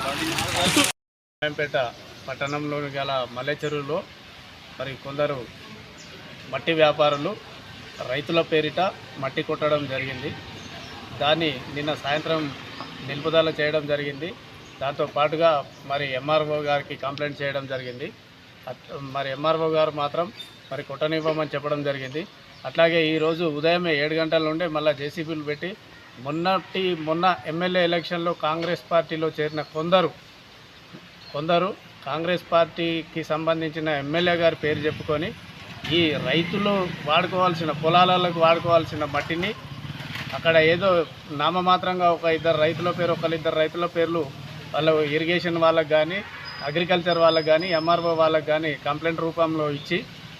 రాయంపేట పట్టణంలోని గల మల్లెచెరువులో మరి కొందరు మట్టి వ్యాపారులు రైతుల పేరిట మట్టి కొట్టడం జరిగింది. దాన్ని నిన్న సాయంత్రం నిలుపుదల చేయడం జరిగింది. దాంతో పాటుగా మరి ఎంఆర్ఓ గారికి కంప్లైంట్ చేయడం జరిగింది. అట్- మరి ఎంఆర్ఓ గారు మాత్రం మరి కొట్టనివ్వమని చెప్పడం జరిగింది. అట్లాగే ఈరోజు ఉదయమే ఏడు గంటల నుండి మళ్ళీ జేసీబీలు పెట్టి మొన్నటి మొన్న ఎమ్మెల్యే ఎలక్షన్లో కాంగ్రెస్ పార్టీలో చేరిన కొందరు కొందరు కాంగ్రెస్ పార్టీకి సంబంధించిన ఎమ్మెల్యే గారి పేరు చెప్పుకొని ఈ రైతులు వాడుకోవాల్సిన పొలాలకు వాడుకోవాల్సిన మట్టిని అక్కడ ఏదో నామమాత్రంగా ఒక ఇద్దరు రైతుల పేరు ఒకరిద్దరు రైతుల పేర్లు వాళ్ళ ఇరిగేషన్ వాళ్ళకి కానీ అగ్రికల్చర్ వాళ్ళకి కానీ ఎంఆర్ఓ వాళ్ళకి కానీ కంప్లైంట్ రూపంలో ఇచ్చి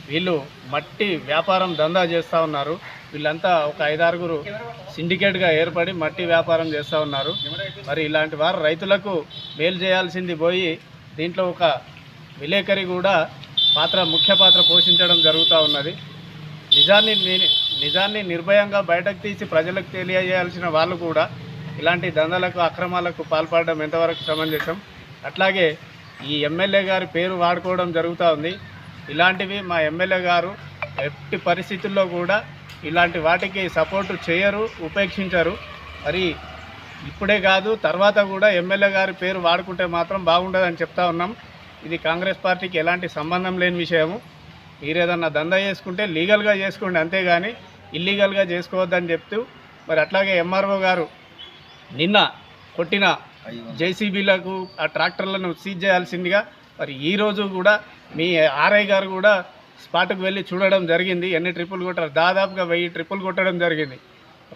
వీళ్ళు మట్టి వ్యాపారం దందా చేస్తూ ఉన్నారు. వీళ్ళంతా ఒక ఐదారుగురు సిండికేట్గా ఏర్పడి మట్టి వ్యాపారం చేస్తూ ఉన్నారు. మరి ఇలాంటి వారు రైతులకు మేలు చేయాల్సింది పోయి దీంట్లో ఒక విలేకరి కూడా పాత్ర ముఖ్య పాత్ర పోషించడం జరుగుతూ ఉన్నది. నిజాన్ని నిజాన్ని నిర్భయంగా బయటకు తీసి ప్రజలకు తెలియజేయాల్సిన వాళ్ళు కూడా ఇలాంటి దందలకు అక్రమాలకు పాల్పడడం ఎంతవరకు సమంజసం? అట్లాగే ఈ ఎమ్మెల్యే గారి పేరు వాడుకోవడం జరుగుతూ ఉంది. ఇలాంటివి మా ఎమ్మెల్యే గారు ఎట్టి పరిస్థితుల్లో కూడా ఇలాంటి వాటికి సపోర్టు చేయరు ఉపేక్షించరు. మరి ఇప్పుడే కాదు తర్వాత కూడా ఎమ్మెల్యే గారి పేరు వాడుకుంటే మాత్రం బాగుండదని చెప్తా ఉన్నాం. ఇది కాంగ్రెస్ పార్టీకి ఎలాంటి సంబంధం లేని విషయము. మీరేదన్నా దందా చేసుకుంటే లీగల్గా చేసుకోండి అంతేగాని ఇల్లీగల్గా చేసుకోవద్దని చెప్తూ మరి అట్లాగే ఎంఆర్ఓ గారు నిన్న కొట్టిన జేసీబీలకు ఆ ట్రాక్టర్లను సీజ్ చేయాల్సిందిగా మరి ఈ రోజు కూడా మీ ఆర్ఐ గారు కూడా స్పాట్కి వెళ్ళి చూడడం జరిగింది. ఎన్ని ట్రిప్పులు కొట్టారు? దాదాపుగా వెయ్యి ట్రిప్పులు కొట్టడం జరిగింది.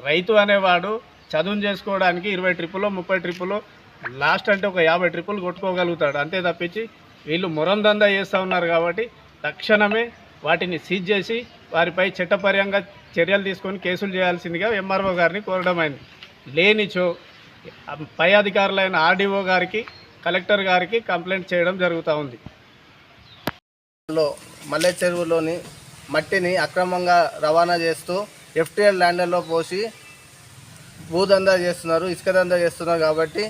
రైతు అనేవాడు చదువు చేసుకోవడానికి ఇరవై ట్రిప్పులు ముప్పై ట్రిప్పులు లాస్ట్ అంటే ఒక యాభై ట్రిప్పులు కొట్టుకోగలుగుతాడు. అంతే తప్పించి వీళ్ళు మురందందా చేస్తూ ఉన్నారు కాబట్టి తక్షణమే వాటిని సీజ్ చేసి వారిపై చట్టపర్యంగా చర్యలు తీసుకొని కేసులు చేయాల్సిందిగా ఎంఆర్ఓ గారిని కోరడం అయింది. లేనిచో పై అధికారులైన ఆర్డీఓ గారికి కలెక్టర్ గారికి కంప్లైంట్ చేయడం జరుగుతూ ఉంది. లో మల్లె చెరువులోని మట్టిని అక్రమంగా రవాణా చేస్తూ ఎఫ్టీఎల్ ల్యాండర్లో పోసి భూదందా చేస్తున్నారు ఇసుక దందా చేస్తున్నారు కాబట్టి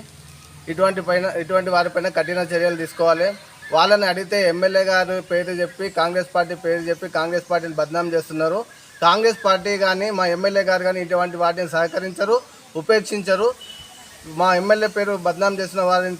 ఇటువంటి పైన ఇటువంటి వారిపైన కఠిన చర్యలు తీసుకోవాలి. వాళ్ళని అడిగితే ఎమ్మెల్యే గారు పేరు చెప్పి కాంగ్రెస్ పార్టీ పేరు చెప్పి కాంగ్రెస్ పార్టీని బద్నాం చేస్తున్నారు. కాంగ్రెస్ పార్టీ కానీ మా ఎమ్మెల్యే గారు కానీ ఇటువంటి వాటిని సహకరించరు ఉపేక్షించరు. మా ఎమ్మెల్యే పేరు బద్నాం చేసిన వారిని